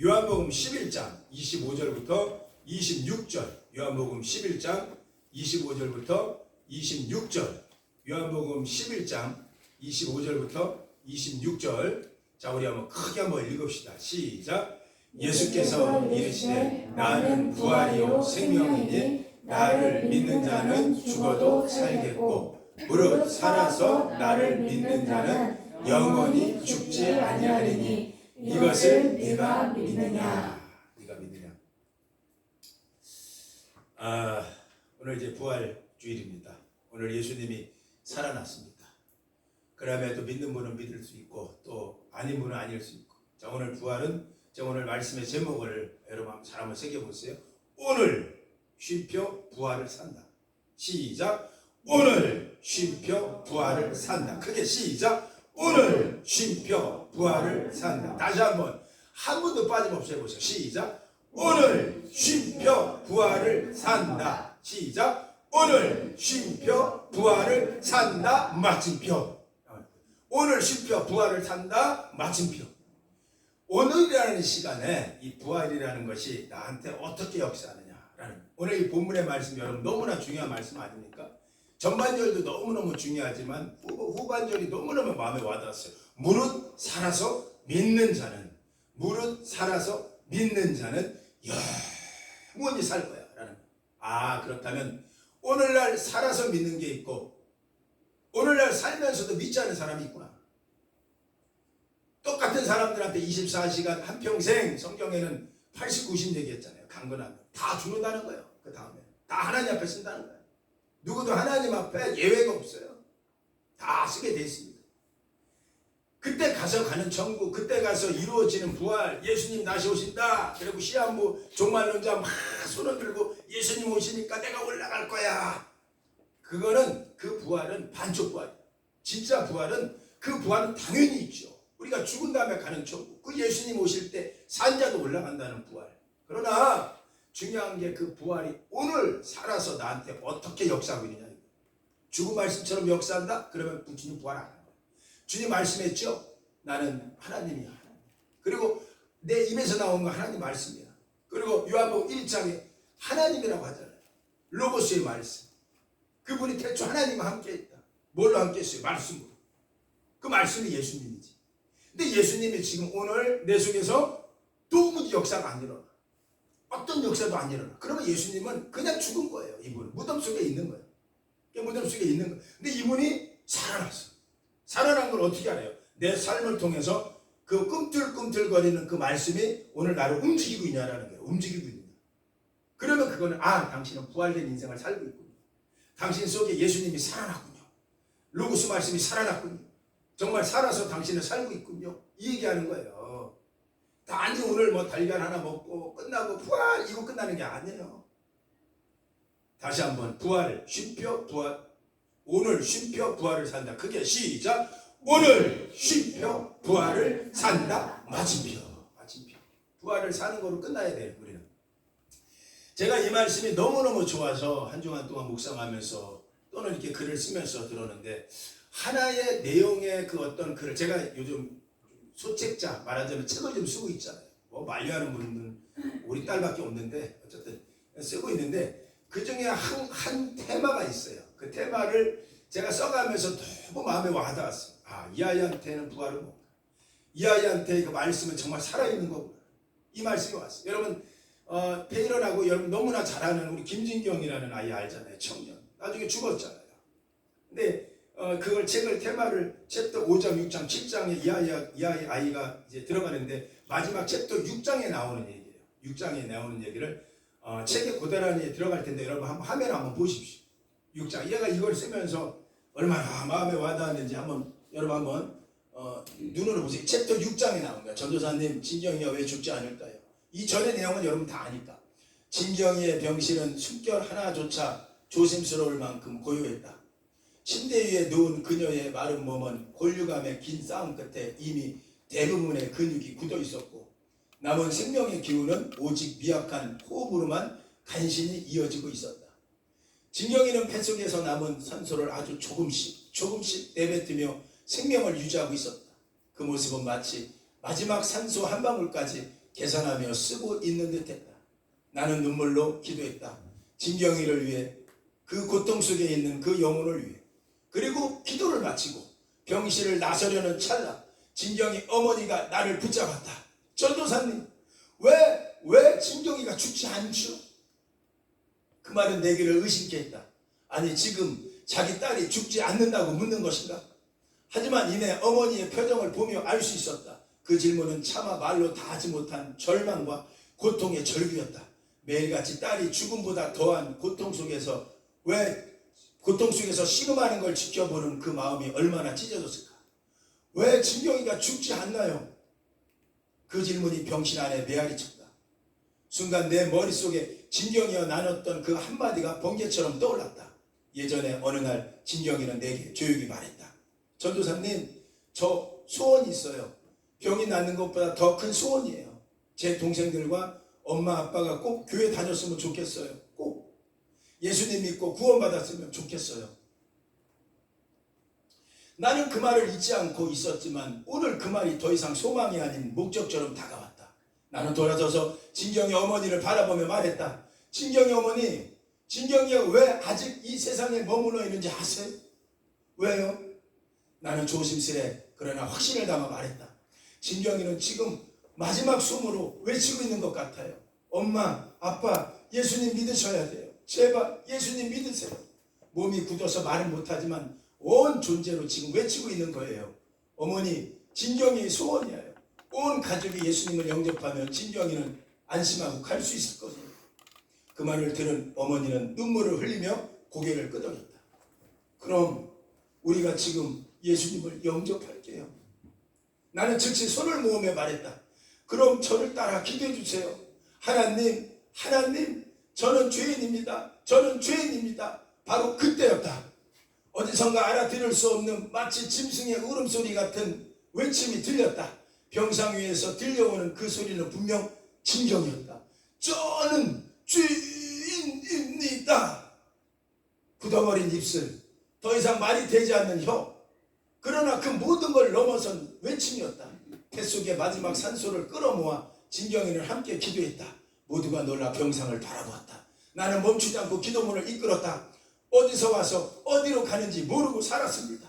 요한복음 11장 25절부터 26절. 요한복음 11장 25절부터 26절. 요한복음 11장 25절부터 26절. 자 우리 한번 크게 한번 읽읍시다. 시작. 예수께서 이르시되 나는 부활이요 생명이니 나를 믿는 자는 죽어도 살겠고 무릇 살아서 나를 믿는 자는 영원히 죽지 아니하리니 이것을 네가 믿느냐? 네가 믿느냐? 아 오늘 이제 부활 주일입니다. 오늘 예수님이 살아났습니다. 그러면 또 믿는 분은 믿을 수 있고 또 아닌 분은 아닐 수 있고. 자 오늘 부활은 제가 오늘 말씀의 제목을 여러분 잘 한번 새겨보세요. 오늘 쉼표 부활을 산다. 시작. 오늘 쉼표 부활을 산다. 크게 시작 오늘 쉼표 부활을 산다. 다시 한번 한 분도 빠짐없이 해보세요. 시작. 오늘 쉼표 부활을 산다. 시작. 오늘 쉼표 부활을 산다. 마침표. 오늘 쉼표 부활을 산다. 마침표. 오늘이라는 시간에 이 부활이라는 것이 나한테 어떻게 역사하느냐라는 오늘 이 본문의 말씀 여러분 너무나 중요한 말씀 아닙니까? 전반절도 너무너무 중요하지만 후, 후반절이 너무너무 마음에 와닿았어요. 무릇 살아서 믿는 자는 무릇 살아서 믿는 자는 영원히 살 거야 라는 아 그렇다면 오늘날 살아서 믿는 게 있고 오늘날 살면서도 믿지 않는 사람이 있구나. 똑같은 사람들한테 24시간 한평생 성경에는 80, 90 얘기했잖아요. 강건하면 다 죽는다는 거예요. 그 다음에 다 하나님 앞에 쓴다는 거예요. 누구도 하나님 앞에 예외가 없어요. 다 쓰게 돼 있습니다. 그때 가서 가는 천국, 그때 가서 이루어지는 부활, 예수님 다시 오신다. 그리고 시한부 종말론자 막 손을 들고 예수님 오시니까 내가 올라갈 거야. 그거는 그 부활은 반쪽 부활. 진짜 부활은 그 부활은 당연히 있죠. 우리가 죽은 다음에 가는 천국. 그 예수님 오실 때 산자도 올라간다는 부활. 그러나 중요한 게 그 부활이 오늘 살아서 나한테 어떻게 역사하고 있느냐. 죽은 말씀처럼 역사한다? 그러면 주님 부활 안 하는. 주님 말씀했죠? 나는 하나님이야. 하나님. 그리고 내 입에서 나온 거 하나님 말씀이야. 그리고 요한복음 1장에 하나님이라고 하잖아요. 로고스의 말씀. 그분이 태초 하나님과 함께 했다. 뭘로 함께 했어요? 말씀으로. 그 말씀이 예수님이지. 근데 예수님이 지금 오늘 내 속에서 도무지 역사가 안 일어나. 어떤 역사도 안 일어나. 그러면 예수님은 그냥 죽은 거예요. 이분은. 무덤 속에 있는 거예요. 무덤 속에 있는 거. 근데 이분이 살아났어. 살아난 걸 어떻게 알아요? 내 삶을 통해서 그 꿈틀꿈틀거리는 그 말씀이 오늘 나를 움직이고 있냐라는 거예요. 움직이고 있느냐. 그러면 그거는 아, 당신은 부활된 인생을 살고 있군요. 당신 속에 예수님이 살아났군요. 로고스 말씀이 살아났군요. 정말 살아서 당신을 살고 있군요. 이 얘기하는 거예요. 단지 오늘 뭐 달걀 하나 먹고 끝나고 부활 이거 끝나는 게 아니에요. 다시 한번 부활 쉼표 부활 오늘 쉼표 부활을 산다. 크게 시작. 오늘 쉼표 부활을 산다. 마침표. 마침표. 부활을 사는 거로 끝나야 돼요. 우리는. 제가 이 말씀이 너무너무 좋아서 한 주간 동안 묵상하면서 또는 이렇게 글을 쓰면서 들었는데 하나의 내용의 그 어떤 글을 제가 요즘 소책자 말하자면 책을 좀 쓰고 있잖아요. 뭐 만류하는 분은 우리 딸밖에 없는데 어쨌든 쓰고 있는데 그 중에 한, 한 테마가 있어요. 그 테마를 제가 써가면서 너무 마음에 와닿았어요. 아, 이 아이한테는 부활은 뭔가. 이 아이한테 그 말씀은 정말 살아있는 거구나. 이 말씀이 왔어요. 여러분, 어, 페이런하고 여러분 너무나 잘 아는 우리 김진경이라는 아이 알잖아요. 청년. 나중에 죽었잖아요. 근데 어, 그걸 책을 테마를 챕터 5장, 6장, 7장에 이, 아이, 이 아이, 아이가 이제 들어가는데 마지막 챕터 6장에 나오는 얘기예요. 6장에 나오는 얘기를 어, 책의 고대란에 들어갈 텐데 여러분 한번 화면 한번 보십시오. 6장. 얘가 이걸 쓰면서 얼마나 마음에 와닿았는지 한번 여러분 한번 어, 눈으로 보세요. 챕터 6장에 나온 거야. 전도사님 진경이가 왜 죽지 않을까요? 이 전의 내용은 여러분 다 아니까. 진경이의 병실은 숨결 하나조차 조심스러울 만큼 고요했다. 침대 위에 누운 그녀의 마른 몸은 곤류감의 긴 싸움 끝에 이미 대부분의 근육이 굳어 있었고 남은 생명의 기운은 오직 미약한 호흡으로만 간신히 이어지고 있었다. 진경이는 뱃속에서 남은 산소를 아주 조금씩 조금씩 내뱉으며 생명을 유지하고 있었다. 그 모습은 마치 마지막 산소 한 방울까지 계산하며 쓰고 있는 듯했다. 나는 눈물로 기도했다. 진경이를 위해 그 고통 속에 있는 그 영혼을 위해 그리고 기도를 마치고 병실을 나서려는 찰나 진경이 어머니가 나를 붙잡았다. 전도사님 왜 왜 진경이가 죽지 않죠? 그 말은 내게를 의심케 했다. 아니 지금 자기 딸이 죽지 않는다고 묻는 것인가? 하지만 이내 어머니의 표정을 보며 알 수 있었다. 그 질문은 차마 말로 다 하지 못한 절망과 고통의 절규였다. 매일같이 딸이 죽음보다 더한 고통 속에서 왜 고통 속에서 신음하는 걸 지켜보는 그 마음이 얼마나 찢어졌을까? 왜 진경이가 죽지 않나요? 그 질문이 병실 안에 메아리 쳤다. 순간 내 머릿속에 진경이와 나눴던 그 한마디가 번개처럼 떠올랐다. 예전에 어느 날 진경이는 내게 조용히 말했다. 전도사님, 저 소원이 있어요. 병이 낫는 것보다 더 큰 소원이에요. 제 동생들과 엄마 아빠가 꼭 교회 다녔으면 좋겠어요. 꼭. 예수님 믿고 구원받았으면 좋겠어요. 나는 그 말을 잊지 않고 있었지만 오늘 그 말이 더 이상 소망이 아닌 목적처럼 다가왔다. 나는 돌아서서 진경이 어머니를 바라보며 말했다. 진경이 어머니, 진경이가 왜 아직 이 세상에 머물러 있는지 아세요? 왜요? 나는 조심스레 그러나 확신을 담아 말했다. 진경이는 지금 마지막 숨으로 외치고 있는 것 같아요. 엄마, 아빠, 예수님 믿으셔야 돼요. 제발 예수님 믿으세요. 몸이 굳어서 말은 못하지만 온 존재로 지금 외치고 있는 거예요. 어머니, 진경이의 소원이에요. 온 가족이 예수님을 영접하면 진경이는 안심하고 갈 수 있을 거예요. 그 말을 들은 어머니는 눈물을 흘리며 고개를 끄덕였다. 그럼 우리가 지금 예수님을 영접할게요. 나는 즉시 손을 모으며 말했다. 그럼 저를 따라 기도해 주세요. 하나님, 하나님, 저는 죄인입니다. 저는 죄인입니다. 바로 그때였다. 어디선가 알아들을 수 없는 마치 짐승의 울음소리 같은 외침이 들렸다. 병상 위에서 들려오는 그 소리는 분명 진경이었다. 저는 죄인입니다. 굳어버린 입술, 더 이상 말이 되지 않는 혀. 그러나 그 모든 걸 넘어선 외침이었다. 뱃속의 마지막 산소를 끌어모아 진경이는 함께 기도했다. 모두가 놀라 병상을 바라보았다. 나는 멈추지 않고 기도문을 이끌었다. 어디서 와서 어디로 가는지 모르고 살았습니다.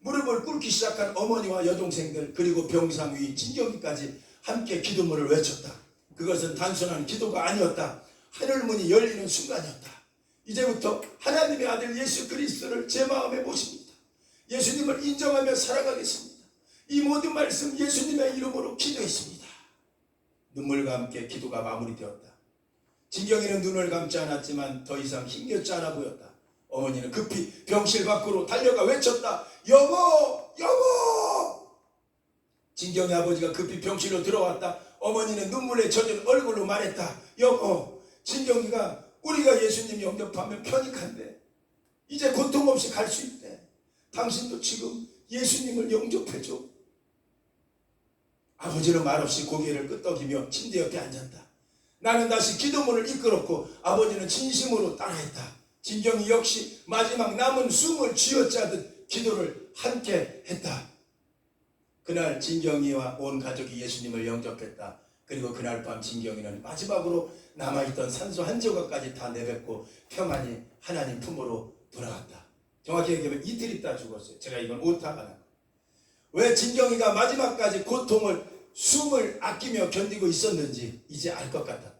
무릎을 꿇기 시작한 어머니와 여동생들 그리고 병상 위 진경이까지 함께 기도문을 외쳤다. 그것은 단순한 기도가 아니었다. 하늘문이 열리는 순간이었다. 이제부터 하나님의 아들 예수 그리스도를 제 마음에 모십니다. 예수님을 인정하며 살아가겠습니다. 이 모든 말씀 예수님의 이름으로 기도했습니다. 눈물과 함께 기도가 마무리되었다. 진경이는 눈을 감지 않았지만 더 이상 힘겹지 않아 보였다. 어머니는 급히 병실 밖으로 달려가 외쳤다. 여보! 여보! 진경이 아버지가 급히 병실로 들어왔다. 어머니는 눈물에 젖은 얼굴로 말했다. 여보, 진경이가 우리가 예수님 영접하면 편익한데 이제 고통 없이 갈 수 있대. 당신도 지금 예수님을 영접해줘. 아버지는 말없이 고개를 끄덕이며 침대 옆에 앉았다. 나는 다시 기도문을 이끌었고 아버지는 진심으로 따라했다. 진경이 역시 마지막 남은 숨을 쥐어짜듯 기도를 함께 했다. 그날 진경이와 온 가족이 예수님을 영접했다. 그리고 그날 밤 진경이는 마지막으로 남아있던 산소 한 조각까지 다 내뱉고 평안히 하나님 품으로 돌아갔다. 정확히 얘기하면 이틀 있다 죽었어요. 제가 이건 오타가 나. 왜 진경이가 마지막까지 고통을 숨을 아끼며 견디고 있었는지 이제 알 것 같았다.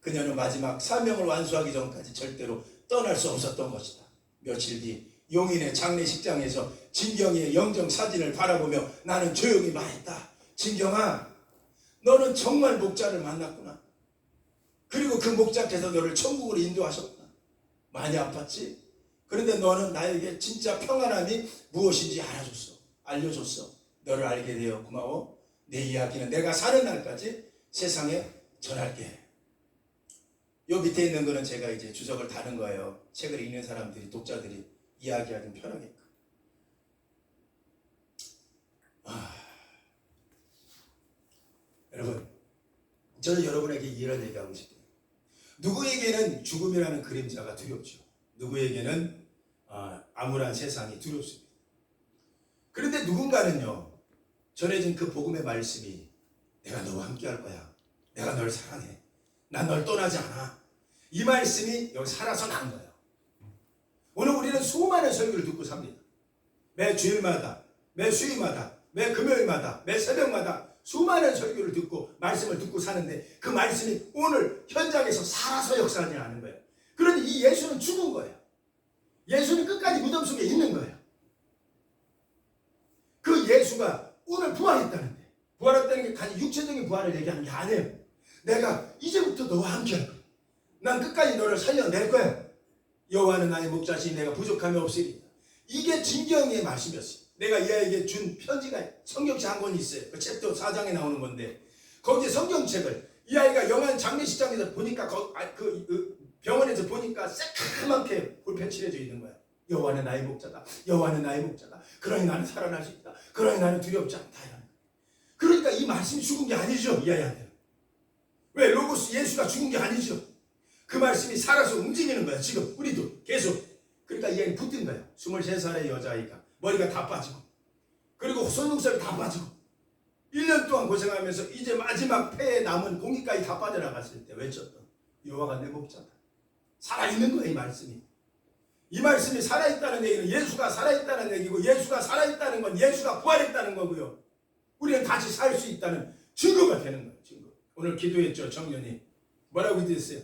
그녀는 마지막 사명을 완수하기 전까지 절대로 떠날 수 없었던 것이다. 며칠 뒤 용인의 장례식장에서 진경이의 영정 사진을 바라보며 나는 조용히 말했다. 진경아, 너는 정말 목자를 만났구나. 그리고 그 목자께서 너를 천국으로 인도하셨구나. 많이 아팠지? 그런데 너는 나에게 진짜 평안함이 무엇인지 알아줬어. 알려줬어. 너를 알게 되어 고마워. 내 이야기는 내가 사는 날까지 세상에 전할게. 요 밑에 있는 거는 제가 이제 주석을 다는 거예요. 책을 읽는 사람들이, 독자들이 이야기하기 편하게끔. 아, 여러분, 저는 여러분에게 이런 얘기하고 싶어요. 누구에게는 죽음이라는 그림자가 두렵죠. 누구에게는 아, 암울한 세상이 두렵습니다. 그런데 누군가는요, 전해진 그 복음의 말씀이 내가 너와 함께 할 거야. 내가 널 사랑해. 난 널 떠나지 않아. 이 말씀이 여기 살아서 난 거예요. 오늘 우리는 수많은 설교를 듣고 삽니다. 매 주일마다, 매 수요일마다, 매 금요일마다, 매 새벽마다 수많은 설교를 듣고 말씀을 듣고 사는데 그 말씀이 오늘 현장에서 살아서 역사하지 않는 거예요. 그러니 이 예수는 죽은 거예요. 예수는 끝까지 무덤 속에 있는 거예요. 그 예수가 오늘 부활했다는데 부활했다는 게 단지 육체적인 부활을 얘기하는 게 아니에요. 내가 이제부터 너와 함께 할 거야. 난 끝까지 너를 살려낼 거야. 여호와는 나의 목자시니 내가 부족함이 없으리다. 이게 진경의 말씀이었어요. 내가 이 아이에게 준 편지가 성경책 한 권이 있어요. 그 챕터 4장에 나오는 건데 거기에 성경책을 이 아이가 영안 장례식장에서 보니까 거, 아, 그, 그 병원에서 보니까 새까맣게 볼펜 칠해져 있는 거야. 여호와는 나의 목자다. 여호와는 나의 목자다. 그러니 나는 살아날 수 있다. 그러니 나는 두렵지 않다. 그러니까 이 말씀이 죽은 게 아니죠. 이 아이한테는. 왜? 로고스 예수가 죽은 게 아니죠. 그 말씀이 살아서 움직이는 거야. 지금 우리도 계속. 그러니까 이 아이는 붙은 거야. 23살의 여자아이가. 머리가 다 빠지고. 그리고 손목살이 다 빠지고. 1년 동안 고생하면서 이제 마지막 폐에 남은 공기까지 다 빠져나갔을 때 외쳤던 여호와가 내 목자다. 살아있는 거야 이 말씀이. 이 말씀이 살아있다는 얘기는 예수가 살아있다는 얘기고 예수가 살아있다는 건 예수가 부활했다는 거고요. 우리는 다시 살 수 있다는 증거가 되는 거예요. 증거. 오늘 기도했죠 청년이. 뭐라고 기도했어요?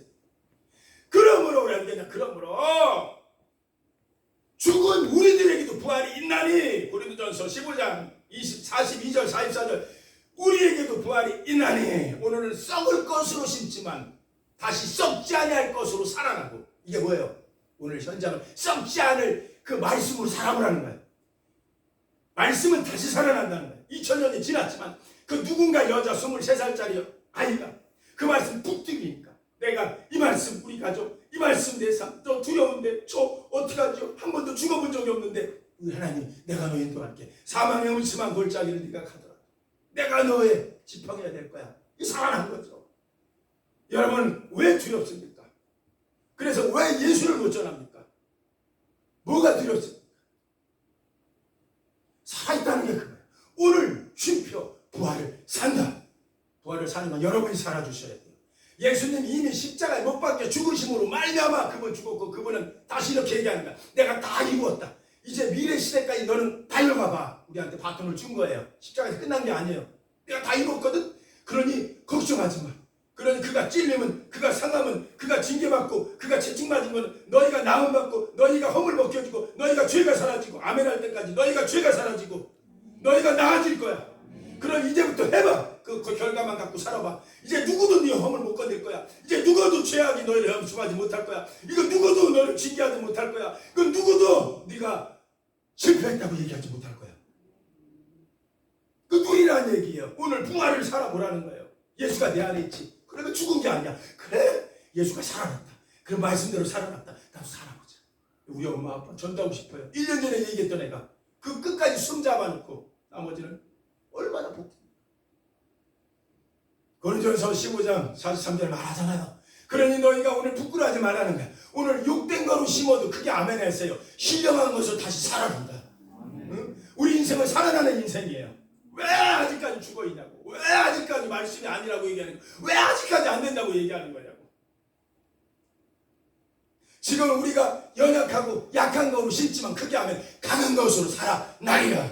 그러므로 왜 되냐? 그러므로 죽은 우리들에게도 부활이 있나니 고린도전서 15장 20, 42절 44절 우리에게도 부활이 있나니 오늘은 썩을 것으로 심지만 다시 썩지 아니할 것으로 살아나고 이게 뭐예요? 오늘 현장은 썩지 않을 그 말씀으로 살아보라는 거예요. 말씀은 다시 살아난다는 거예요. 2000년이 지났지만 그 누군가 여자 23살짜리 아이가 그 말씀 북뜨기니까 내가 이 말씀 우리 가족 이 말씀 내 삶 저 두려운데 저 어떡하죠? 한 번도 죽어본 적이 없는데 하나님 내가 너 인도할게 사망의 음침한 골짜기를 네가 가더라 내가 너의 지팡이가 될 거야 이 살아난 거죠 여러분 왜 두렵습니까? 그래서 왜 예수를 못 전합니까? 뭐가 두렵습니까? 살아있다는 게 그거예요 오늘 쉼표 부활을 산다 부활을 사는 건 여러분이 살아주셔야 돼요 예수님 이미 십자가에 못 박혀 죽으심으로 말미암아 그분 죽었고 그분은 다시 이렇게 얘기하는 거야. 내가 다 이루었다. 이제 미래 시대까지 너는 달려가 봐. 우리한테 바통을 준 거예요. 십자가에서 끝난 게 아니에요. 내가 다 이뤘거든. 그러니 걱정하지 마. 그러니 그가 찔리면 그가 상하면 그가 징계받고 그가 채찍맞은 거는 너희가 나음 받고 너희가 허물 벗겨지고 너희가 죄가 사라지고 아멘 할 때까지 너희가 죄가 사라지고 너희가 나아질 거야. 그럼 이제부터 해봐. 그, 그 결과만 갖고 살아봐. 이제 누구도 네 허물 못 건들 거야. 이제 누구도 죄악이 너희를 염수하지 못할 거야. 이거 누구도 너를 징계하지 못할 거야. 그 누구도 네가 실패했다고 얘기하지 못할 거야. 그 누리라는 얘기예요. 오늘 부활을 살아보라는 거예요. 예수가 내 안에 있지. 그래도 죽은 게 아니야. 그래? 예수가 살아났다. 그 말씀대로 살아났다. 나도 살아보자. 우리 엄마 아빠 전도하고 싶어요. 1년 전에 얘기했던 애가 그 끝까지 숨 잡아놓고 나머지는 얼마나 복 고린도전서 15장 43절 말하잖아요. 그러니 너희가 오늘 부끄러워하지 말라는 거야. 오늘 욕된 거로 심어도 크게 아멘 했어요. 신령한 것으로 다시 살아난다. 응? 우리 인생은 살아나는 인생이에요. 왜 아직까지 죽어 있냐고. 왜 아직까지 말씀이 아니라고 얘기하는 거야. 왜 아직까지 안 된다고 얘기하는 거냐고. 지금 우리가 연약하고 약한 것으로 심지만 크게 하면 강한 것으로 살아나리라.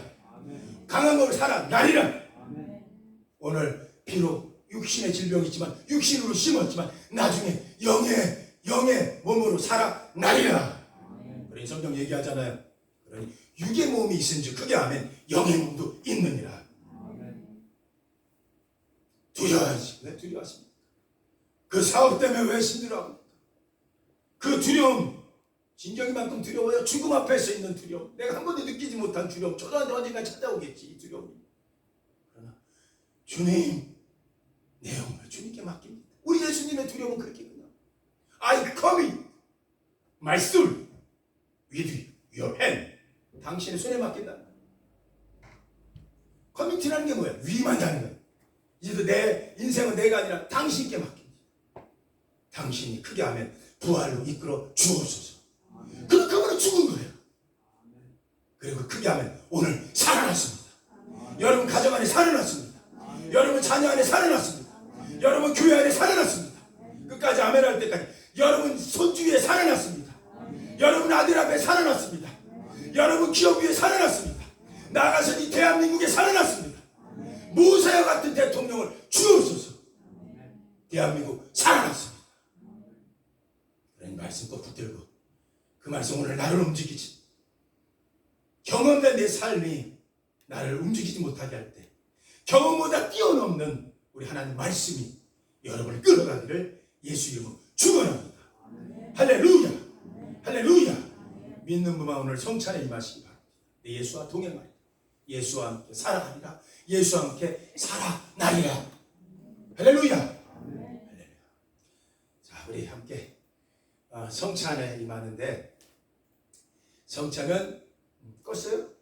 강한 것으로 살아나리라. 오늘 비록 육신의 질병이 있지만 육신으로 심었지만 나중에 영의 영의 몸으로 살아나리라. 우리 성경 얘기하잖아요. 그러니 육의 몸이 있은지 크게 하면 영의 몸도 있느니라. 두려워하지. 왜 두려워하십니까? 그 사업 때문에 왜 힘들어합니까? 그 두려움 진정이만큼 두려워요. 죽음 앞에서 있는 두려움. 내가 한 번도 느끼지 못한 두려움. 저한테 언젠가 찾아오겠지 이 두려움이. 그러나 주님 내 영혼을 주님께 맡깁니다. 우리 예수님의 두려움은 그렇게 끝나. I commit my soul with your hand. 당신의 손에 맡긴다. 커미티라는 게 뭐야? 위임한다는 거야. 이제 내 인생은 내가 아니라 당신께 맡깁니다. 당신이 크게 하면 부활로 이끌어 주옵소서. 그 그분은 죽은 거예요. 그리고 크게 하면 오늘 살아났습니다. 여러분 가정 안에 살아났습니다. 여러분 자녀 안에 살아났습니다. 여러분 교회 안에 살아났습니다. 끝까지 아멘 할 때까지 여러분 손주 위에 살아났습니다. 여러분 아들 앞에 살아났습니다. 여러분 기업 위에 살아났습니다. 나가서 이 대한민국에 살아났습니다. 모세와 같은 대통령을 주옵소서. 대한민국 살아났습니다. 그런 말씀 꼭 붙들고 그 말씀 오늘 나를 움직이지. 경험된 내 삶이 나를 움직이지 못하게 할 때 경험보다 뛰어넘는 우리 하나님 말씀이 여러분을 끌어가기를 예수 이름으로 축원합니다. 할렐루야. 할렐루야. 믿는 분만 오늘 성찬에 임하시기 바랍니다. 내 예수와 동행하리라. 예수와 함께 살아가리라. 예수와 함께 살아나리라. 할렐루야. 자, 우리 함께 어, 성찬에 임하는데 성찬은 껐어요?